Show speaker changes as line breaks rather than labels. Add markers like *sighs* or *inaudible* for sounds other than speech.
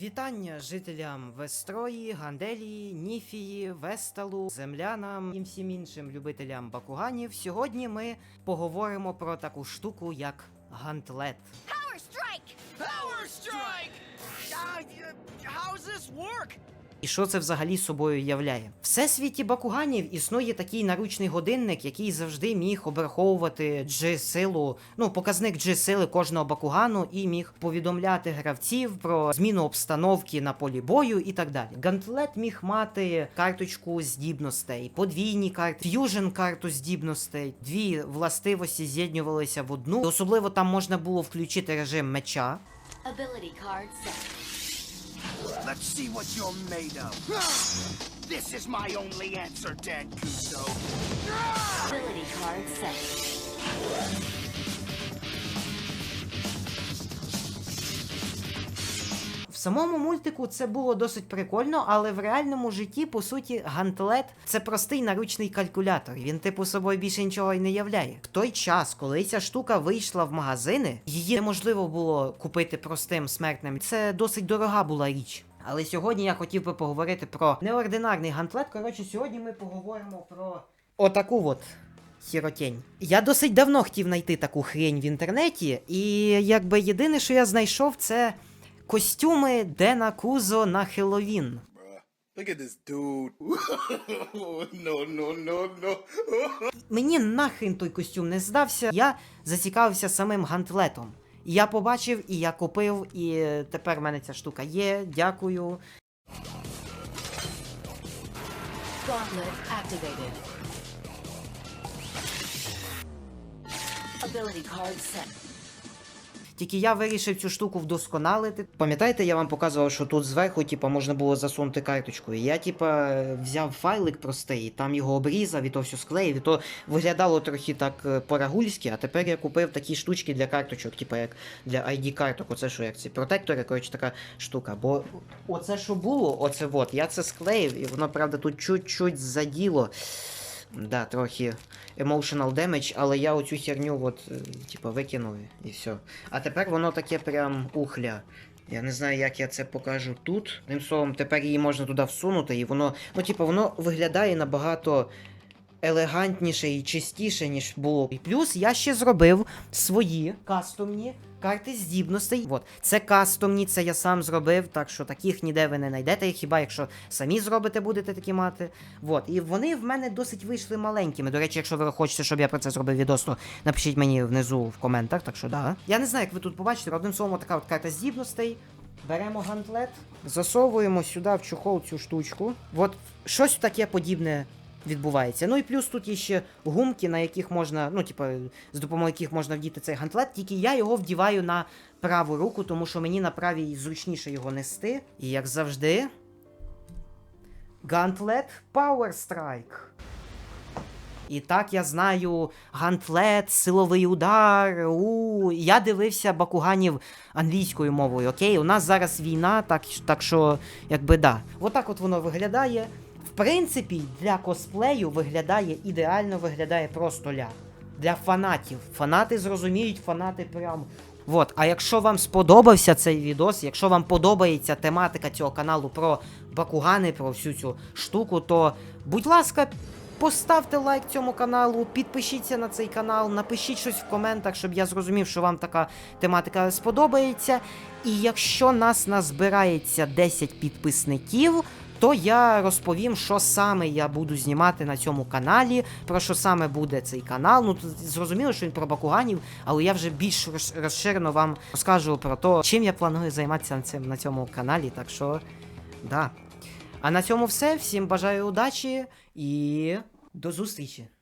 Вітання жителям Вестрої, Ганделії, Ніфії, Весталу, землянам і всім іншим любителям бакуганів. Сьогодні ми поговоримо про таку штуку, як гантлет.
Power strike!
Power strike! How does this work?
І що це взагалі собою являє? Всесвіті бакуганів існує такий наручний годинник, який завжди міг обраховувати G-силу, ну, показник G-сили кожного бакугану і міг повідомляти гравців про зміну обстановки на полі бою і так далі. Гантлет міг мати карточку здібностей, подвійні карти, ф'южн карту здібностей, дві властивості з'єднювалися в одну. І особливо там можна було включити режим меча.
Ability card set.
Let's see what you're made of. *sighs* This is my only answer, Dan Kuso.
Ability card set.
В самому мультику це було досить прикольно, але в реальному житті, по суті, гантлет це простий наручний калькулятор. Він, типу, собою більше нічого й не являє. В той час, коли ця штука вийшла в магазини, її неможливо було купити простим смертним. Це досить дорога була річ. Але сьогодні я хотів би поговорити про неординарний гантлет. Коротше, сьогодні ми поговоримо про отаку от. Хіротень. Я досить давно хотів знайти таку хрень в інтернеті, і якби єдине, що я знайшов, це костюми Дена Кузо на Хеллоуін.
Look at this dude. *laughs* no, no, no, no. *laughs*
Мені нахрен той костюм не здався. Я зацікавився самим гантлетом. Я побачив, і я купив, і тепер в мене ця штука є. Дякую.
Ability card set.
Тільки я вирішив цю штуку вдосконалити. Пам'ятаєте, я вам показував, що тут зверху, типа, можна було засунути карточку. І я, типа, взяв файлик простий, там його обрізав, і то все склеїв, і то виглядало трохи так е, по-рагульськи, а тепер я купив такі штучки для карточок, типа як для ID-карток, оце що як ці протектори, коротше, така штука. Бо оце що було, оце от, я це склеїв, і воно, правда, тут чуть-чуть заділо. Да, трохи emotional damage, але я оцю херню от, е, типа, викинув і все. А тепер воно таке прям ухля. Я не знаю, як я це покажу тут. Тим словом, тепер її можна туди всунути, і воно. Ну, типа, воно виглядає набагато елегантніше і чистіше, ніж було. І плюс я ще зробив свої кастомні карти здібностей. От, це кастомні, це я сам зробив, так що таких ніде ви не знайдете, хіба якщо самі зробите, будете такі мати. От, і вони в мене досить вийшли маленькими. До речі, якщо ви хочете, щоб я про це зробив відос, то напишіть мені внизу в коментах, так що да. Я не знаю, як ви тут побачите, одним словом, така от карта здібностей. Беремо гантлет, засовуємо сюди в чохол цю штучку. От щось таке подібне відбувається. Ну і плюс тут є ще гумки, на яких можна, ну, типу, з допомогою яких можна вдіти цей гантлет, тільки я його вдіваю на праву руку, тому що мені на правій зручніше його нести. І як завжди. Гантлет Power Strike. І так я знаю гантлет, силовий удар. У я дивився бакуганів англійською мовою. Окей, у нас зараз війна, так, так що, якби да. Отак от воно виглядає. В принципі, для косплею виглядає ідеально, виглядає просто ля. Для фанатів. Фанати зрозуміють, фанати прям. Вот, а якщо вам сподобався цей відос, якщо вам подобається тематика цього каналу про бакугани, про всю цю штуку, то будь ласка, поставте лайк цьому каналу, підпишіться на цей канал, напишіть щось в коментах, щоб я зрозумів, що вам така тематика сподобається. І якщо нас назбирається 10 підписників, то я розповім, що саме я буду знімати на цьому каналі, про що саме буде цей канал. Ну, зрозуміло, що він про бакуганів, але я вже більш розширено вам розкажу про те, чим я планую займатися на цьому каналі. Так що, да. А на цьому все. Всім бажаю удачі і до зустрічі!